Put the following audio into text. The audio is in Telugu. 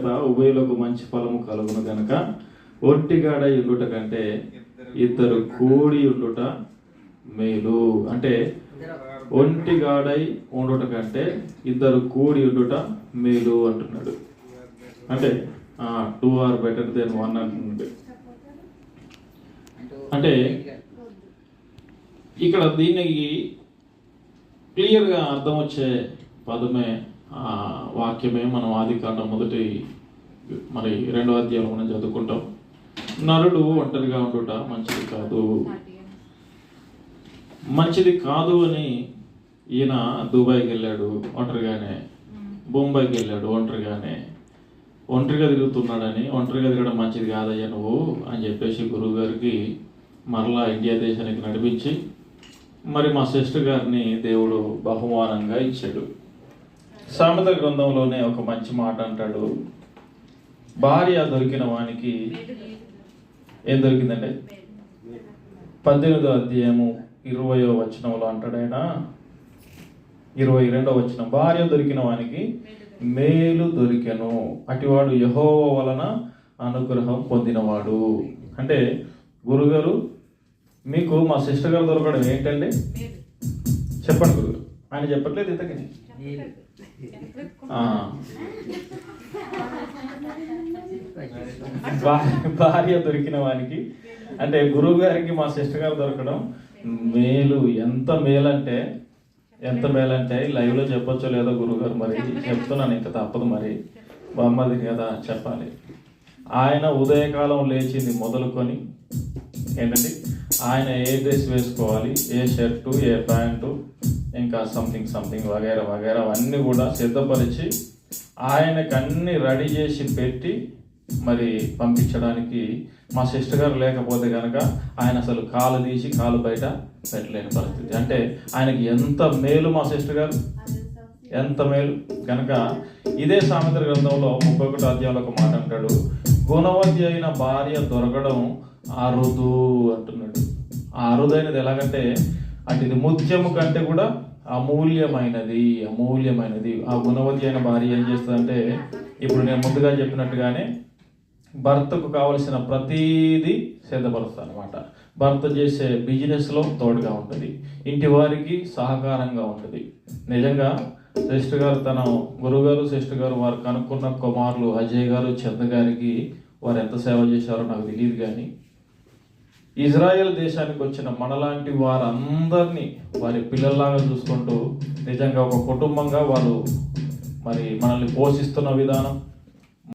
ఉభయలకు మంచి ఫలము కలుగును గనక. ఒట్టిగాడ ఉండుట కంటే ఇద్దరు కూడి ఉండుట మేలు. అంటే ఒంటిగాడై ఉండుట కంటే ఇద్దరు కూడి ఉండుట మేలు అంటున్నాడు. అంటే two are better than one అంటున్నాడు అంటే ఇక్కడ దీనికి క్లియర్గా అర్థం వచ్చే పదమే ఆ వాక్యమే మనం ఆది కాండం మొదటి మరి రెండో అధ్యాయం మనం చదువుకుంటాం. నరుడు ఒంటరిగా ఉండుట మంచిది కాదు. మంచిది కాదు అని ఈయన దుబాయ్కి వెళ్ళాడు ఒంటరిగానే. బొంబాయికి వెళ్ళాడు ఒంటరిగానే. ఒంటరిగా తిరుగుతున్నాడని ఒంటరిగా తిరగడం మంచిది కాదయ్యా నువ్వు అని చెప్పేసి గురువు గారికి మరలా ఇండియా దేశానికి నడిపించి మరి మా సిస్టర్ గారిని దేవుడు బహుమానంగా ఇచ్చాడు. సామెత గ్రంథంలోనే ఒక మంచి మాట అంటాడు. భార్య దొరికిన వానికి ఏం దొరికిందండి? పద్దెనిమిదో అధ్యాయము ఇరవయో వచనంలో అంటాడు ఆయన. ఇరవై రెండో వచనం. భార్య దొరికిన వానికి మేలు దొరికెను. అటివాడు యహోవ వలన అనుగ్రహం పొందినవాడు. అంటే గురుగారు మీకు మా సిస్టర్ గారు దొరకడం ఏంటండి? చెప్పండి గురుగారు. ఆయన చెప్పట్లేదు ఇంతకని భార్య దొరికిన వానికి అంటే గురువు గారికి మా సిస్టర్ గారు దొరకడం మేలు ఎంత మేలంటే ఎంత మేలంటే లైవ్లో చెప్పొచ్చో లేదో గురువు గారు మరి చెప్తున్నాను ఇంకా తప్పదు మరి. బామ్మది కదా చెప్పాలి. ఆయన ఉదయకాలం లేచింది మొదలుకొని ఏంటంటే ఆయన ఏ డ్రెస్ వేసుకోవాలి? ఏ షర్టు ఏ ప్యాంటు? ఇంకా సంథింగ్ సంథింగ్ వగైరా వగైరా అవన్నీ కూడా సిద్ధపరిచి ఆయనకు అన్ని రెడీ చేసి పెట్టి మరి పంపించడానికి మా సిస్టర్ గారు లేకపోతే కనుక ఆయన అసలు కాలు తీసి కాలు బయట పెట్టలేని పరిస్థితి. అంటే ఆయనకి ఎంత మేలు మా సిస్టర్ గారు? ఎంత మేలు? కనుక ఇదే సామెత గ్రంథంలో ముప్పై ఒకటో అధ్యాయంలో ఒక మాట అంటాడు గుణవతి అయిన భార్య దొరకడం అరుదు అంటున్నాడు. ఆ అరుదైనది ఎలాగంటే అంటే ఇది ముత్యము కంటే కూడా అమూల్యమైనది అమూల్యమైనది. ఆ గుణవతి అయిన భార్య ఏం చేస్తుందంటే ఇప్పుడు నేను ముందుగా చెప్పినట్టుగానే భర్తకు కావలసిన ప్రతీది సిద్ధపరుస్తాను అనమాట భర్త చేసే బిజినెస్లో తోడుగా ఉంటుంది. ఇంటి వారికి సహకారంగా ఉంటుంది. నిజంగా శ్రేష్ఠ గారు తన గురుగారు శ్రేష్ఠ గారు వారు కనుక్కున్న కుమారులు అజయ్ గారు చంద్ర గారికి వారు ఎంత సేవ చేశారో నాకు తెలియదు కానీ ఇజ్రాయెల్ దేశానికి వచ్చిన మనలాంటి వారందరినీ వారి పిల్లల్లాగా చూసుకుంటూ నిజంగా ఒక కుటుంబంగా వారు మరి మనల్ని పోషిస్తున్న విధానం.